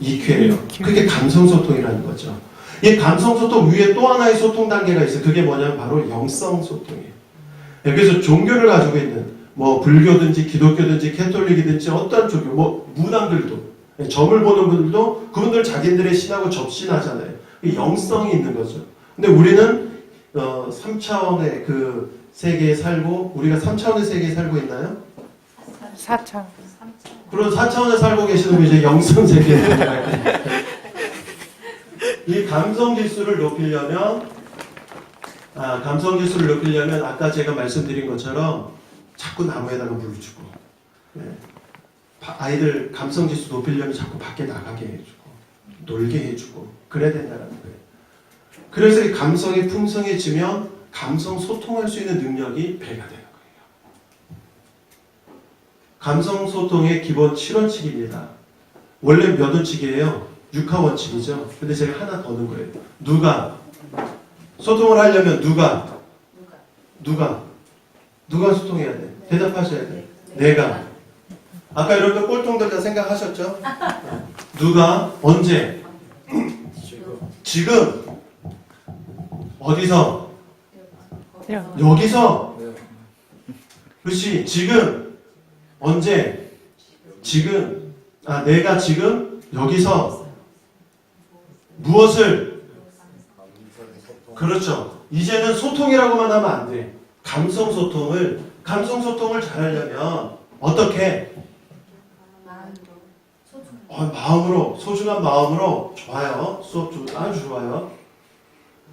EQ예요. 그게 감성 소통이라는 거죠. 이 감성 소통 위에 또 하나의 소통 단계가 있어요. 그게 뭐냐면 바로 영성 소통이에요. 예, 그래서 종교를 가지고 있는 뭐 불교든지 기독교든지 캐톨릭이든지 어떤 종교, 뭐 무당들도 예, 점을 보는 분들도 그분들 자기들의 신하고 접신하잖아요. 이 영성이 있는 거죠. 근데 우리는 어, 3차원의 그 세계에 살고 우리가 3차원의 세계에 살고 있나요? 4차. 그런 4차원에 살고 계시는 분 이제 영성 거예요. 이 감성 지수를 높이려면 아, 감성 지수를 높이려면 아까 제가 말씀드린 것처럼 자꾸 나무에다가 물을 주고 네. 바- 아이들 감성 지수 높이려면 자꾸 밖에 나가게 해주고 놀게 해주고 그래야 된다는 거예요. 그래서 이 감성이 풍성해지면 감성 소통할 수 있는 능력이 배가 거예요. 감성 소통의 기본 7원칙입니다. 원래 몇 원칙이에요? 6화 원칙이죠. 근데 제가 하나 더 넣은 거예요. 누가 소통을 하려면 누가 누가 누가 소통해야 돼? 대답하셔야 돼. 내가 아까 이렇게 꼴통들 다 생각하셨죠? 누가 언제 지금 어디서 여기서 그렇지 지금 언제? 지금. 아 내가 지금 여기서 무엇을? 그렇죠. 이제는 소통이라고만 하면 안 돼. 감성 소통을 감성 소통을 잘 하려면 어떻게? 어, 마음으로 소중한 마음으로. 좋아요. 수업 좀 아주 좋아요.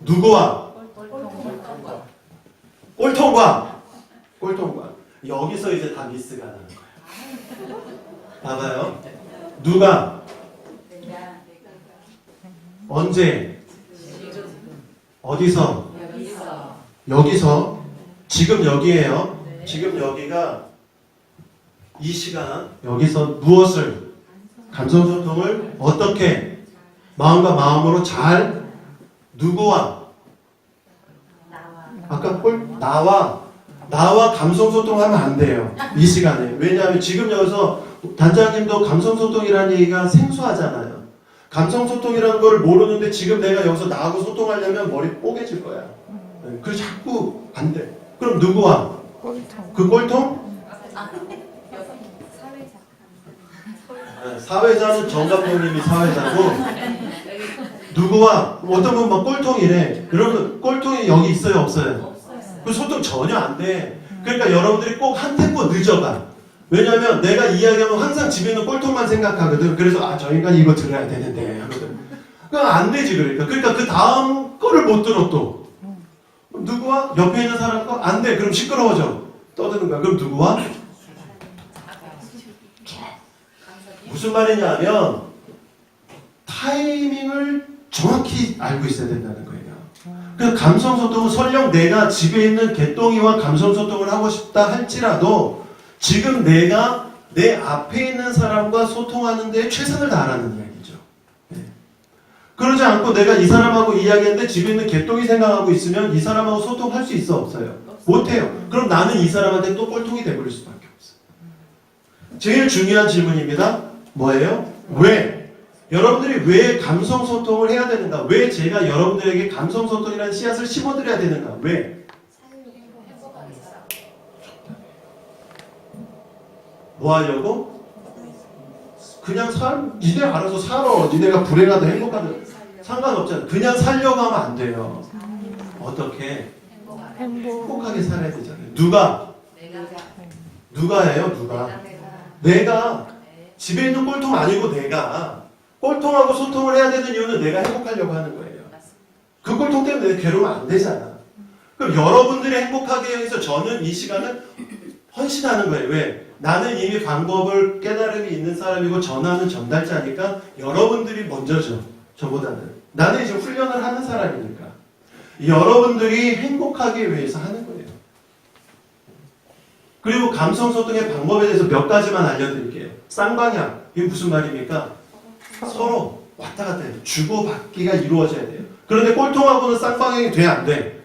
누구와? 꼴통과. 꼴통과 여기서 이제 다 미스가 나는 거예요. 봐봐요. 누가? 언제? 어디서? 여기서? 지금 여기에요. 지금 여기가 이 시간 여기서 무엇을? 감성 소통을 어떻게? 마음과 마음으로 잘 누구와. 아까 꼴? 나와 나와 감성 소통하면 안 돼요. 이 시간에. 왜냐하면 지금 여기서 단장님도 감성 소통이라는 얘기가 생소하잖아요. 감성 소통이라는 걸 모르는데 지금 내가 여기서 나하고 소통하려면 머리 뽀개질 거야. 네, 그래서 자꾸 안 돼. 그럼 누구와? 꼴통. 그 꼴통? 네, 사회자는 정 감독님이 사회자고 누구와 어떤 분 막 꼴통이래. 여러분 꼴통이 여기 있어요 없어요? 그 소통 전혀 안 돼. 그러니까 여러분들이 꼭 한 템포 늦어가. 왜냐면 내가 이야기하면 항상 집에 있는 꼴통만 생각하거든. 그래서 아 저 인간이 이거 들어야 되는데 하거든. 그럼 안 되지 그러니까. 그러니까 그 다음 거를 못 들어 또. 누구와? 옆에 있는 사람과? 안 돼. 그럼 시끄러워져. 떠드는 거야. 그럼 누구와? 무슨 말이냐면 타이밍을 정확히 알고 있어야 된다는 거예요. 그 감성 소통은 설령 내가 집에 있는 개똥이와 감성 소통을 하고 싶다 할지라도 지금 내가 내 앞에 있는 사람과 소통하는 데 최선을 다하라는 이야기죠. 네. 그러지 않고 내가 이 사람하고 이야기했는데 집에 있는 개똥이 생각하고 있으면 이 사람하고 소통할 수 있어 없어요? 못해요. 그럼 나는 이 사람한테 또 꼴통이 돼버릴 수밖에 없어요. 제일 중요한 질문입니다. 뭐예요? 왜? 여러분들이 왜 감성 소통을 해야 되는가? 왜 제가 여러분들에게 감성 소통이라는 씨앗을 심어드려야 되는가? 왜? 뭐 하려고? 그냥 살, 니네 알아서 살아. 니네가 불행하든 행복하든 상관없잖아. 그냥 살려고 하면 안 돼요. 어떻게? 행복. 행복하게 살아야 되잖아요. 누가? 누가예요? 누가? 내가 집에 있는 꼴통 아니고 내가 꼴통하고 소통을 해야 되는 이유는 내가 행복하려고 하는 거예요. 그 꼴통 때문에 내가 괴로우면 안 되잖아. 그럼 여러분들이 행복하게 위해서 저는 이 시간을 헌신하는 거예요. 왜? 나는 이미 방법을 깨달음이 있는 사람이고 전하는 전달자니까 여러분들이 먼저죠. 저보다는. 나는 이제 훈련을 하는 사람이니까. 여러분들이 행복하기 위해서 하는 거예요. 그리고 감성 소통의 방법에 대해서 몇 가지만 알려드릴게요. 쌍방향. 이게 무슨 말입니까? 서로 왔다 갔다 해요. 주고받기가 이루어져야 돼요. 그런데 꼴통하고는 쌍방향이 돼, 안 돼?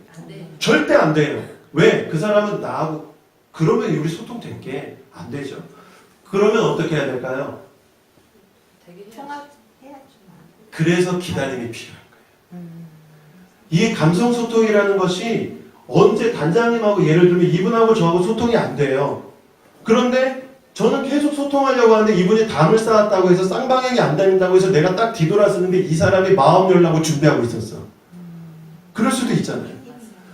절대 안 돼요. 왜? 그 사람은 나하고, 그러면 우리 소통 될게 안 되죠. 그러면 어떻게 해야 될까요? 그래서 기다림이 필요한 거예요. 이게 감성 소통이라는 것이 언제 단장님하고 예를 들면 이분하고 저하고 소통이 안 돼요. 그런데 저는 계속 소통하려고 하는데 이분이 담을 쌓았다고 해서 쌍방향이 안 다닌다고 해서 내가 딱 뒤돌아서는데 이 사람이 마음 열라고 준비하고 있었어. 그럴 수도 있잖아요.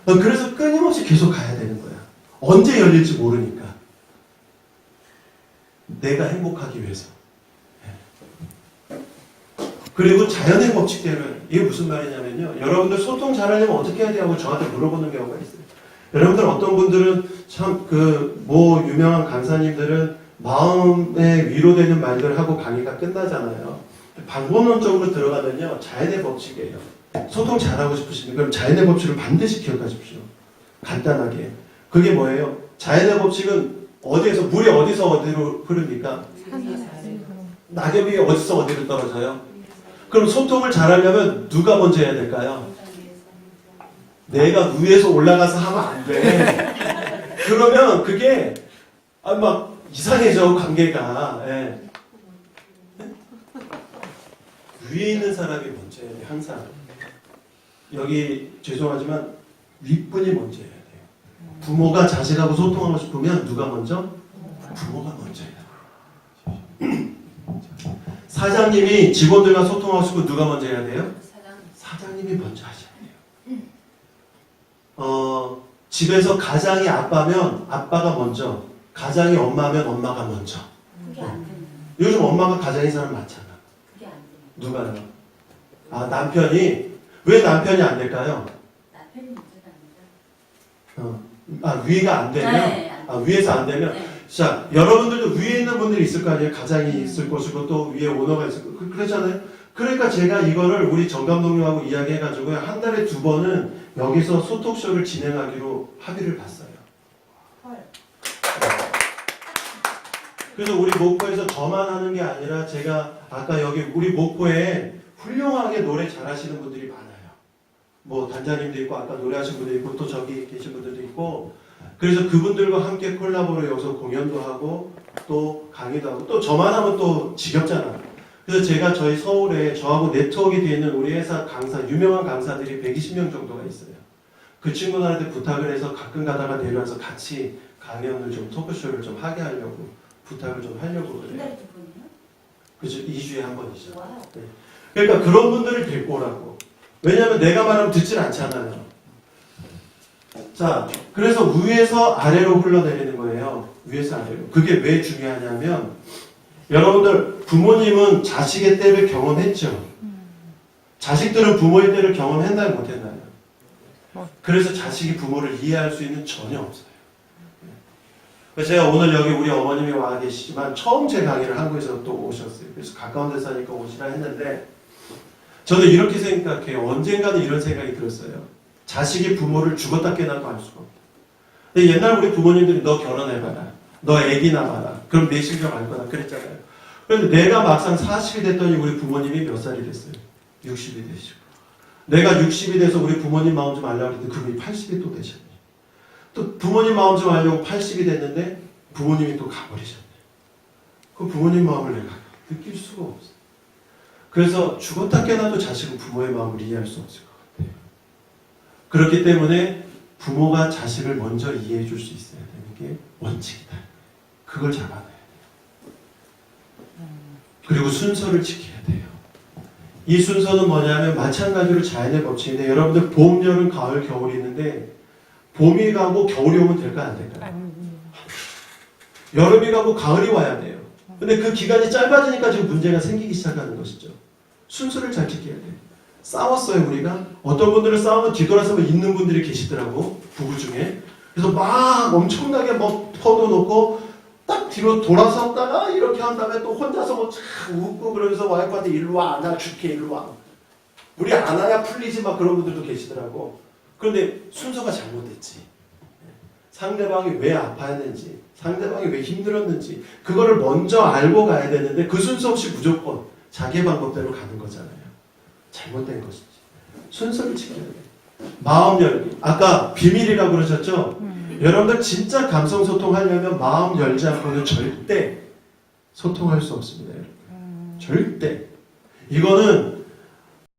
어, 그래서 끊임없이 계속 가야 되는 거야. 언제 열릴지 모르니까. 내가 행복하기 위해서. 그리고 자연의 법칙대로 이게 무슨 말이냐면요. 여러분들 소통 잘하려면 어떻게 해야 되냐고 저한테 물어보는 경우가 있어요. 여러분들 어떤 분들은 참 그 뭐 유명한 강사님들은 마음에 위로되는 말들 하고 강의가 끝나잖아요. 방법론적으로 들어가면요. 자연의 법칙이에요. 소통 잘하고 싶으시면 그럼 자연의 법칙을 반드시 기억하십시오. 간단하게. 그게 뭐예요? 자연의 법칙은 어디에서 물이 어디서 어디로 흐릅니까? 낙엽이 어디서 어디로 떨어져요? 그럼 소통을 잘하려면 누가 먼저 해야 될까요? 내가 위에서 올라가서 하면 안 돼. 그러면 그게 아, 막 이상해져 관계가. 예. 위에 있는 사람이 먼저 해야 돼 항상. 여기 죄송하지만 윗분이 먼저 해야 돼요. 부모가 자식하고 소통하고 싶으면 누가 먼저? 부모가 먼저 해야 돼요. 사장님이 직원들과 소통하고 싶고 누가 먼저 해야 돼요? 사장님이 먼저 하셔야 돼요. 어, 집에서 가장이 아빠면 아빠가 먼저, 가장이 엄마면 엄마가 먼저. 되는 요즘 엄마가 가장인 사람 많잖아. 그게 안 되는 누가요? 아, 남편이, 왜 남편이 안 될까요? 남편이 문제가 어, 아, 위가 안 되면? 네, 안 아, 위에서 안 되면? 네. 자, 여러분들도 위에 있는 분들이 있을 거 아니에요? 가장이 있을 것이고, 또 위에 오너가 있을 거고, 그- 그렇잖아요? 그러니까 제가 이거를 우리 정 감독님하고 이야기해가지고 한 달에 두 번은 여기서 소톡쇼를 진행하기로 합의를 봤어요. 그래서 우리 목포에서 저만 하는 게 아니라 제가 아까 여기 우리 목포에 훌륭하게 노래 잘하시는 분들이 많아요. 뭐 단장님도 있고 아까 노래하신 분도 있고 또 저기 계신 분들도 있고 그래서 그분들과 함께 콜라보로 여기서 공연도 하고 또 강의도 하고 또 저만 하면 또 지겹잖아. 그래서 제가 저희 서울에 저하고 네트워크가 되어 있는 우리 회사 강사 유명한 강사들이 120명 정도가 있어요. 그 친구들한테 부탁을 해서 가끔 가다가 내려와서 같이 강연을 좀 토크쇼를 좀 하게 하려고 부탁을 좀 하려고 한 그래요. 번이요? 그죠? 2주에 한 번이죠. 와우. 그러니까 그런 분들을 데리고 오라고. 왜냐하면 내가 말하면 듣질 않잖아요. 자, 그래서 위에서 아래로 흘러내리는 거예요. 위에서 아래로. 그게 왜 중요하냐면, 여러분들, 부모님은 자식의 때를 경험했죠. 자식들은 부모의 때를 경험했나요, 못했나요? 그래서 자식이 부모를 이해할 수 있는 전혀 없어요. 그래서 제가 오늘 여기 우리 어머님이 와 계시지만 처음 제 강의를 한국에서 또 오셨어요. 그래서 가까운 데 사니까 오시라 했는데 저는 이렇게 생각해요. 언젠가는 이런 생각이 들었어요. 자식이 부모를 죽었다 깨나도 알 수가 없다. 근데 옛날 우리 부모님들이 너 결혼해봐라. 너 애기 낳아라. 그럼 내 실력 알 거다. 그랬잖아요. 그런데 내가 막상 40이 됐더니 우리 부모님이 몇 살이 됐어요? 60이 되시고. 내가 60이 돼서 우리 부모님 마음 좀 알려고 했더니 그분이 80이 또 되셨네. 또 부모님 마음 좀 알려고 80이 됐는데 부모님이 또 가버리셨네. 그 부모님 마음을 내가 느낄 수가 없어. 그래서 죽었다 깨나도 자식은 부모의 마음을 이해할 수 없을 것 같아요. 그렇기 때문에 부모가 자식을 먼저 이해해 줄 수 있어야 되는 게 원칙이다. 그걸 잡아놔야 돼요. 그리고 순서를 지켜야 돼요. 이 순서는 뭐냐면 마찬가지로 자연의 법칙인데 여러분들 봄, 여름, 가을, 겨울이 있는데 봄이 가고 겨울이 오면 될까 안 될까요? 여름이 가고 가을이 와야 돼요. 근데 그 기간이 짧아지니까 지금 문제가 생기기 시작하는 것이죠. 순서를 잘 지켜야 돼요. 싸웠어요, 우리가. 어떤 분들은 싸우면 뒤돌아서면 있는 분들이 계시더라고, 부부 중에. 그래서 막 엄청나게 막 퍼도 놓고 딱 뒤로 돌아섰다가 이렇게 한 다음에 또 혼자서 뭐참 웃고 그러면서 와이프한테 일로 와, 나 줄게, 일로 와. 우리 안 와야 풀리지 막 그런 분들도 계시더라고. 그런데 순서가 잘못됐지. 상대방이 왜 아파했는지, 상대방이 왜 힘들었는지, 그거를 먼저 알고 가야 되는데 그 순서 없이 무조건 자기 방법대로 가는 거잖아요. 잘못된 것이지. 순서를 지켜야 돼. 마음 열기. 아까 비밀이라고 그러셨죠? 여러분들 진짜 감성 소통하려면 마음 열지 않고는 절대 소통할 수 없습니다. 여러분. 절대. 이거는